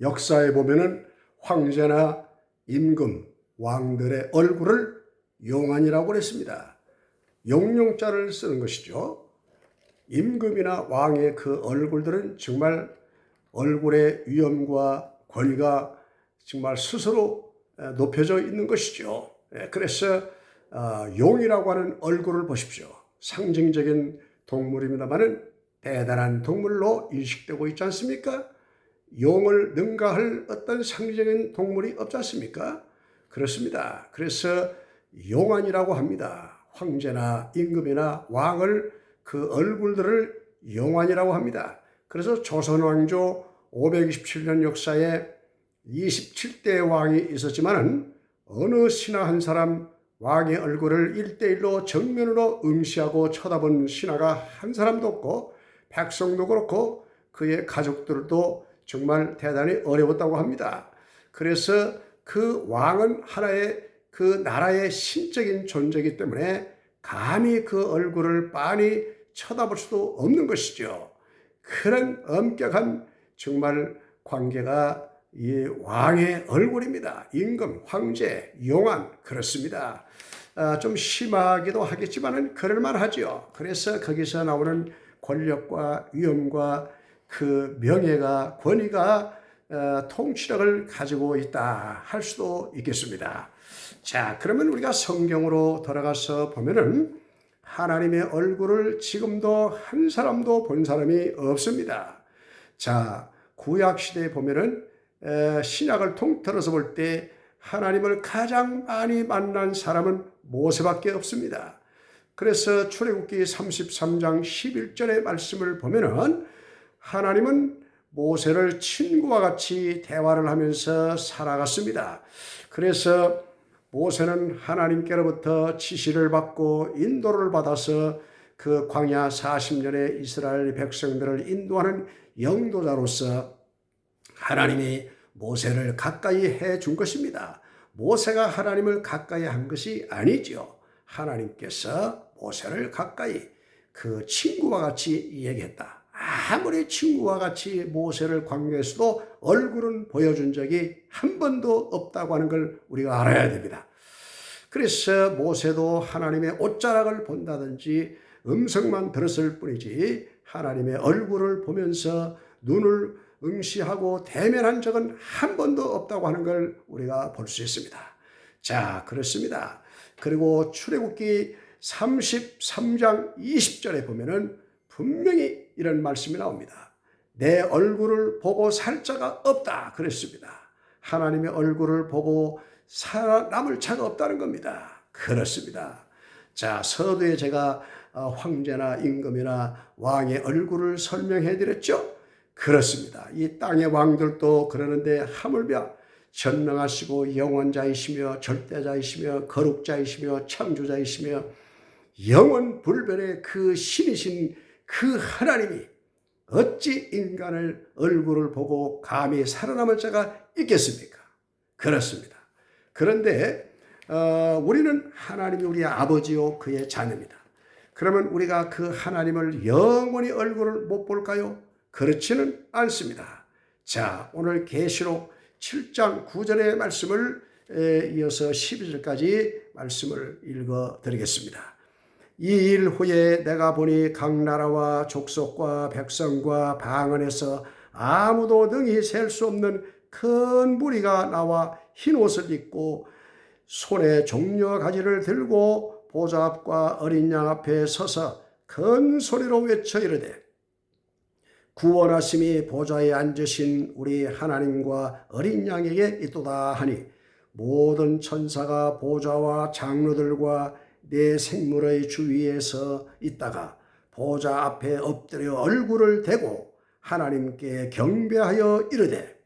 역사에 보면은 황제나 임금, 왕들의 얼굴을 용안이라고 그랬습니다. 용용자를 쓰는 것이죠. 임금이나 왕의 그 얼굴들은 정말 얼굴의 위엄과 권위가 정말 스스로 높여져 있는 것이죠. 예, 그래서 아, 용이라고 하는 얼굴을 보십시오. 상징적인 동물입니다만은 대단한 동물로 인식되고 있지 않습니까? 용을 능가할 어떤 상징적인 동물이 없지 않습니까? 그렇습니다. 그래서 용안이라고 합니다. 황제나 임금이나 왕을 그 얼굴들을 용안이라고 합니다. 그래서 조선 왕조 527년 역사에 27대 왕이 있었지만은 어느 신하 한 사람 왕의 얼굴을 1대1로 정면으로 응시하고 쳐다본 신하가 한 사람도 없고 백성도 그렇고 그의 가족들도 정말 대단히 어려웠다고 합니다. 그래서 그 왕은 하나의 그 나라의 신적인 존재이기 때문에 감히 그 얼굴을 빤히 쳐다볼 수도 없는 것이죠. 그런 엄격한 정말 관계가 이 왕의 얼굴입니다. 임금, 황제, 용안 그렇습니다. 아, 좀 심하기도 하겠지만은 그럴만하지요. 그래서 거기서 나오는 권력과 위엄과 그 명예가 권위가 어, 통치력을 가지고 있다 할 수도 있겠습니다. 자, 그러면 우리가 성경으로 돌아가서 보면은 하나님의 얼굴을 지금도 한 사람도 본 사람이 없습니다. 자, 구약 시대에 보면은 에, 신약을 통틀어서 볼 때 하나님을 가장 많이 만난 사람은 모세밖에 없습니다. 그래서 출애굽기 33장 11절의 말씀을 보면은 하나님은 모세를 친구와 같이 대화를 하면서 살아갔습니다. 그래서 모세는 하나님께로부터 지시를 받고 인도를 받아서 그 광야 40년의 이스라엘 백성들을 인도하는 영도자로서 하나님이 모세를 가까이 해 준 것입니다. 모세가 하나님을 가까이 한 것이 아니죠. 하나님께서 모세를 가까이 그 친구와 같이 얘기했다. 아무리 친구와 같이 모세를 관계에서도 얼굴은 보여준 적이 한 번도 없다고 하는 걸 우리가 알아야 됩니다. 그래서 모세도 하나님의 옷자락을 본다든지 음성만 들었을 뿐이지 하나님의 얼굴을 보면서 눈을 응시하고 대면한 적은 한 번도 없다고 하는 걸 우리가 볼 수 있습니다. 자, 그렇습니다. 그리고 출애굽기 33장 20절에 보면은 분명히 이런 말씀이 나옵니다. 내 얼굴을 보고 살 자가 없다 그랬습니다. 하나님의 얼굴을 보고 살아남을 자가 없다는 겁니다. 그렇습니다. 자, 서두에 제가 어, 황제나 임금이나 왕의 얼굴을 설명해 드렸죠? 그렇습니다. 이 땅의 왕들도 그러는데 하물며 전능하시고 영원자이시며 절대자이시며 거룩자이시며 창조자이시며 영원 불변의 그 신이신 그 하나님이 어찌 인간을 얼굴을 보고 감히 살아남을 자가 있겠습니까? 그렇습니다. 그런데 어, 우리는 하나님이 우리의 아버지요 그의 자녀입니다. 그러면 우리가 그 하나님을 영원히 얼굴을 못 볼까요? 그렇지는 않습니다. 자, 오늘 계시록 7장 9절의 말씀을 이어서 12절까지 말씀을 읽어 드리겠습니다. 이 일 후에 내가 보니 각 나라와 족속과 백성과 방언에서 아무도 능히 셀 수 없는 큰 무리가 나와 흰 옷을 입고 손에 종려 가지를 들고 보좌 앞과 어린 양 앞에 서서 큰 소리로 외쳐 이르되 구원하심이 보좌에 앉으신 우리 하나님과 어린 양에게 있도다 하니 모든 천사가 보좌와 장로들과 내 생물의 주위에서 있다가 보좌 앞에 엎드려 얼굴을 대고 하나님께 경배하여 이르되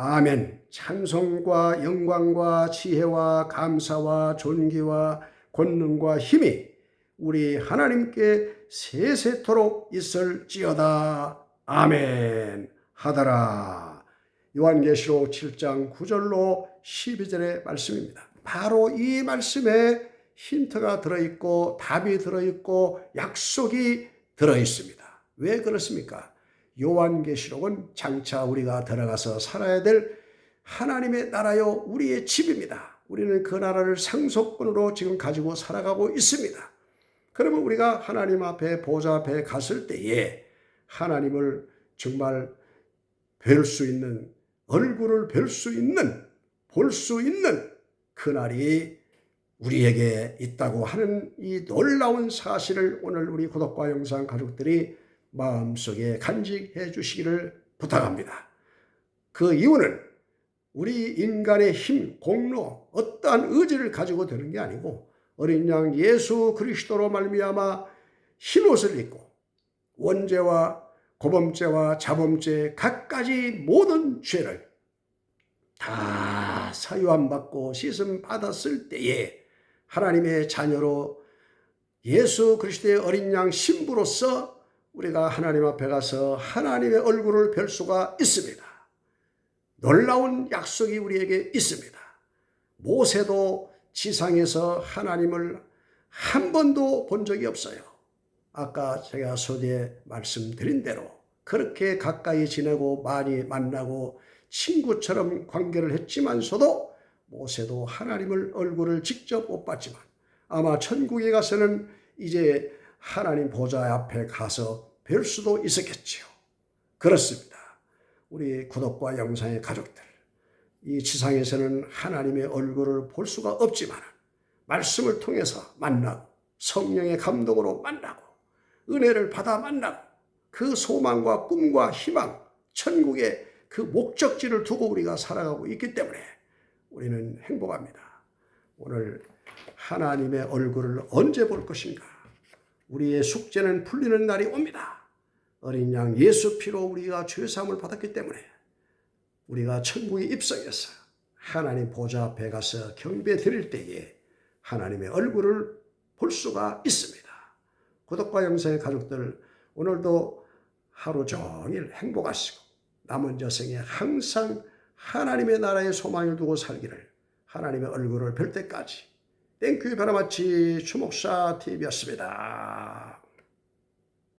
아멘. 찬송과 영광과 지혜와 감사와 존귀와 권능과 힘이 우리 하나님께 세세토록 있을지어다. 아멘. 하더라. 요한계시록 7장 9절로 12절의 말씀입니다. 바로 이 말씀에 힌트가 들어있고 답이 들어있고 약속이 들어있습니다. 왜 그렇습니까? 요한계시록은 장차 우리가 들어가서 살아야 될 하나님의 나라요 우리의 집입니다. 우리는 그 나라를 상속권으로 지금 가지고 살아가고 있습니다. 그러면 우리가 하나님 앞에 보좌 앞에 갔을 때에 하나님을 정말 뵐 수 있는 얼굴을 뵐 수 있는 볼 수 있는 그날이 우리에게 있다고 하는 이 놀라운 사실을 오늘 우리 구독과 영상 가족들이 마음속에 간직해 주시기를 부탁합니다. 그 이유는 우리 인간의 힘, 공로, 어떠한 의지를 가지고 되는 게 아니고 어린 양 예수 그리스도로 말미암아 흰옷을 입고 원죄와 고범죄와 자범죄 각가지 모든 죄를 다 사유함 받고 씻음 받았을 때에 하나님의 자녀로 예수 그리스도의 어린 양 신부로서 우리가 하나님 앞에 가서 하나님의 얼굴을 뵐 수가 있습니다. 놀라운 약속이 우리에게 있습니다. 모세도 지상에서 하나님을 한 번도 본 적이 없어요. 아까 제가 소리에 말씀드린 대로 그렇게 가까이 지내고 많이 만나고 친구처럼 관계를 했지만서도 모세도 하나님을 얼굴을 직접 못 봤지만 아마 천국에 가서는 이제 하나님 보좌 앞에 가서 뵐 수도 있었겠지요. 그렇습니다. 우리 구독과 영상의 가족들, 이 지상에서는 하나님의 얼굴을 볼 수가 없지만 말씀을 통해서 만나고 성령의 감동으로 만나고 은혜를 받아 만나고 그 소망과 꿈과 희망, 천국의 그 목적지를 두고 우리가 살아가고 있기 때문에 우리는 행복합니다. 오늘 하나님의 얼굴을 언제 볼 것인가? 우리의 숙제는 풀리는 날이 옵니다. 어린 양 예수 피로 우리가 죄사함을 받았기 때문에 우리가 천국에 입성해서 하나님 보좌 앞에 가서 경배 드릴 때에 하나님의 얼굴을 볼 수가 있습니다. 구독과 영상의 가족들 오늘도 하루 종일 행복하시고 남은 여생에 항상 하나님의 나라의 소망을 두고 살기를 하나님의 얼굴을 뵐 때까지 땡큐 베라마치 추목사 TV였습니다.